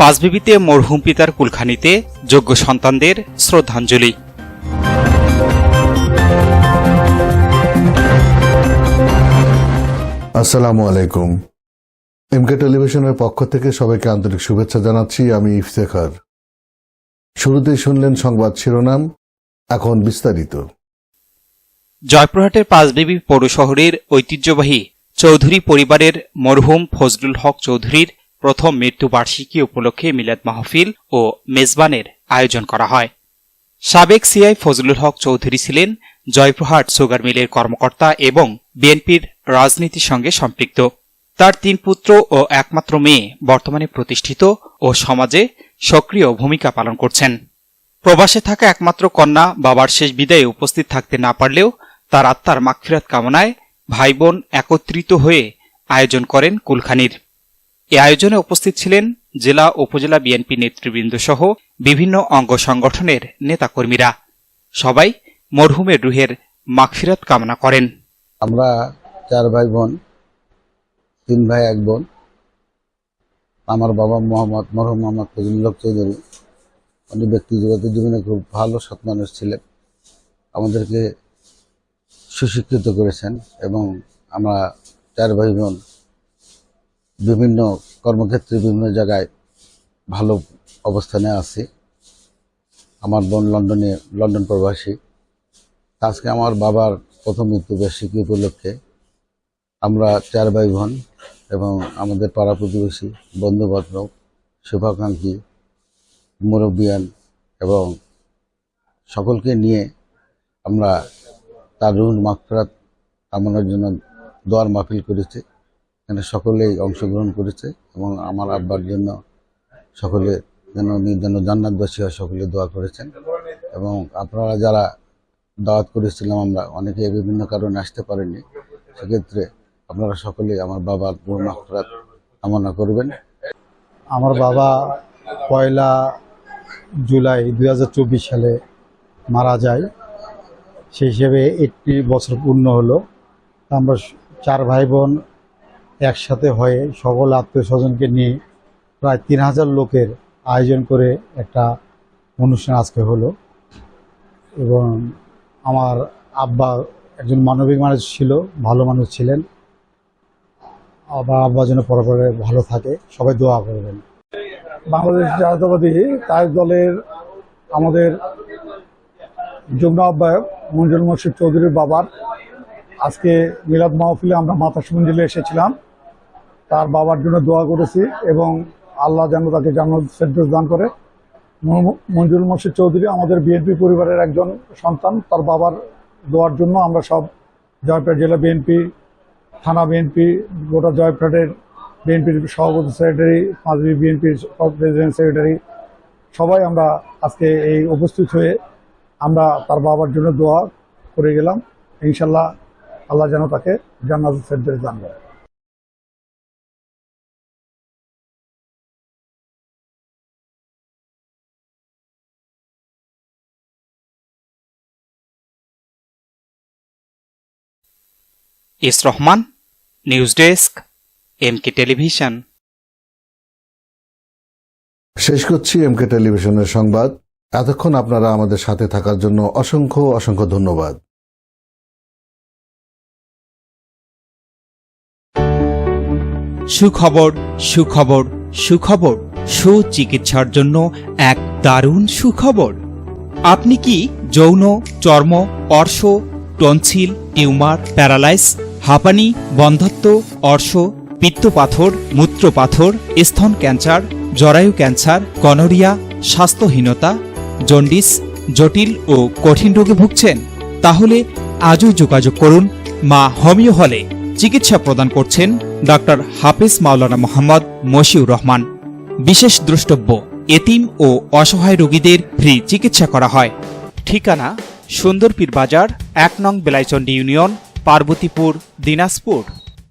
পাঁচবিবিতে মরহুম পিতার কুলখানিতে যোগ্য সন্তানদের শ্রদ্ধাঞ্জলি। আসসালামু আলাইকুম। এমকে টেলিভিশনের পক্ষ থেকে সবাইকে আন্তরিক শুভেচ্ছা জানাচ্ছি আমি ইফতেখার। শুরুতেই শুনলেন সংবাদ শিরোনাম এখন বিস্তারিত। জয়পুরহাটের পাঁচবিবি পৌর শহরের ঐতিহ্যবাহী চৌধুরী পরিবারের মরহুম ফজলুল হক চৌধুরীর প্রথম মৃত্যুবার্ষিকী উপলক্ষে মিলাদ মাহফিল ও মেজবানের আয়োজন করা হয়। সাবেক সিআই ফজলুল হক চৌধুরী ছিলেন জয়প্রহাট সুগার মিলের কর্মকর্তা এবং বিএনপির রাজনীতির সঙ্গে সম্পৃক্ত। তার তিন পুত্র ও একমাত্র মেয়ে বর্তমানে প্রতিষ্ঠিত ও সমাজে সক্রিয় ভূমিকা পালন করছেন। প্রবাসে থাকা একমাত্র কন্যা বাবার শেষ বিদায়ে উপস্থিত থাকতে না পারলেও তার আত্মার মাগফিরাত কামনায় ভাই বোন একত্রিত হয়ে আয়োজন করেন কুলখানির। এ আয়োজনে উপস্থিত ছিলেন জেলা উপজেলা বিএনপি নেতৃবৃন্দ সহ বিভিন্ন অঙ্গ সংগঠনের নেতাকর্মীরা। সবাই মরহুমের রুহের মাগফিরাত কামনা করেন। আমরা চার ভাই বোন তিন ভাই, এক বোন, আমার বাবা মোহাম্মদ, মরহুম মোহাম্মদ ফজলুল চৌধুরী, উনি ব্যক্তিগত জীবনে খুব ভালো সৎ মানুষ ছিলেন। আমাদেরকে সুশিক্ষিত করেছেন এবং আমরা চার ভাই বোন বিভিন্ন কর্মক্ষেত্রে বিভিন্ন জায়গায় ভালো অবস্থানে আছি। আমার বোন লন্ডনে, লন্ডন প্রবাসী। আজকে আমার বাবার প্রথম মৃত্যুবার্ষিকী উপলক্ষে আমরা চার ভাই বোন এবং আমাদের পাড়া প্রতিবেশী বন্ধু বান্ধব শুভাকাঙ্ক্ষী, মুরব্বিয়ান এবং সকলকে নিয়ে আমরা তার রুল মাফরাত কামনার জন্য দোয়ার মাহফিল করেছি। এখানে সকলেই অংশগ্রহণ করেছে এবং আমার আব্বার জন্য সকলে যেন যেন জান্নাতবাসী হয় সকলে দোয়া করেছেন। এবং আপনারা যারা দাওয়াত করেছিলাম, আমরা অনেকে বিভিন্ন কারণে আসতে পারেননি। সেক্ষেত্রে আপনারা সকলে আমার বাবার পূর্ণ মাফরাত কামনা করবেন। আমার বাবা পয়লা জুলাই দু হাজার চব্বিশ সালে মারা যায়। সেই হিসেবে একটি বছর পূর্ণ হলো। আমরা চার ভাই বোন একসাথে হয়ে সকল আত্মীয় স্বজনকে নিয়ে প্রায় তিন হাজার লোকের আয়োজন করে একটা অনুষ্ঠান আজকে হলো। এবং আমার আব্বা একজন মানবিক মানুষ ছিল, ভালো মানুষ ছিলেন। আবার আব্বা যেন পরপরে ভালো থাকে, সবাই দোয়া করবেন। বাংলাদেশ জাতীয়তাবাদী তার দলের আমাদের যুগ্ম আহ্বায়ক মঞ্জুর মসিদ চৌধুরীর বাবার আজকে মিলাদ মাহফিলে আমরা মাথা মঞ্জিলে এসেছিলাম। তার বাবার জন্য দোয়া করেছি এবং আল্লাহ যেন তাকে জান্নাত ফেরদৌস দান করে। মঞ্জুর মসিদ চৌধুরী আমাদের বিএনপি পরিবারের একজন সন্তান, তার বাবার দোয়ার জন্য আমরা সব জয়পুর জেলা বিএনপি, থানা বিএনপি, গোটা জয়পুরহাটের বিএনপির সভাপতি সেক্রেটারি পাঁচবি বিএনপির প্রেসিডেন্ট সেক্রেটারি, সবাই আমরা আজকে এই উপস্থিত হয়ে আমরা তার বাবার জন্য দোয়া করে গেলাম। ইনশাল্লাহ আল্লাহ যেন তাকে জান্নাত ফেরদৌস দান S Rahman news desk MK television. শেষ করছি এমকে টেলিভিশনের সংবাদ। এতক্ষণ আপনারা আমাদের সাথে থাকার জন্য অসংখ্য অসংখ্য ধন্যবাদ। সুখবর সুখবর সুখবর সুচিকিৎসার জন্য এক দারুণ সুখবর। আপনি কি যৌন চর্ম অর্শ টনসিল টিউমার প্যারালাইস হাঁপানি বন্ধ্যত্ব অর্শ, পিত্তপাথর, মূত্রপাথর, স্তন ক্যান্সার, জরায়ু ক্যান্সার গনোরিয়া স্বাস্থ্যহীনতা জন্ডিস জটিল ও কঠিন রোগে ভুগছেন? তাহলে আজই যোগাযোগ করুন মা হোমিও হলে। চিকিৎসা প্রদান করছেন ডক্টর হাফিজ মাওলানা মোহাম্মদ মশিউর রহমান। বিশেষ দ্রষ্টব্য, এতিম ও অসহায় রোগীদের ফ্রি চিকিৎসা করা হয়। ঠিকানা, সুন্দরপীর বাজার, এক নং বেলাইচন্ডি ইউনিয়ন পার্বতীপুর দিনাজপুর।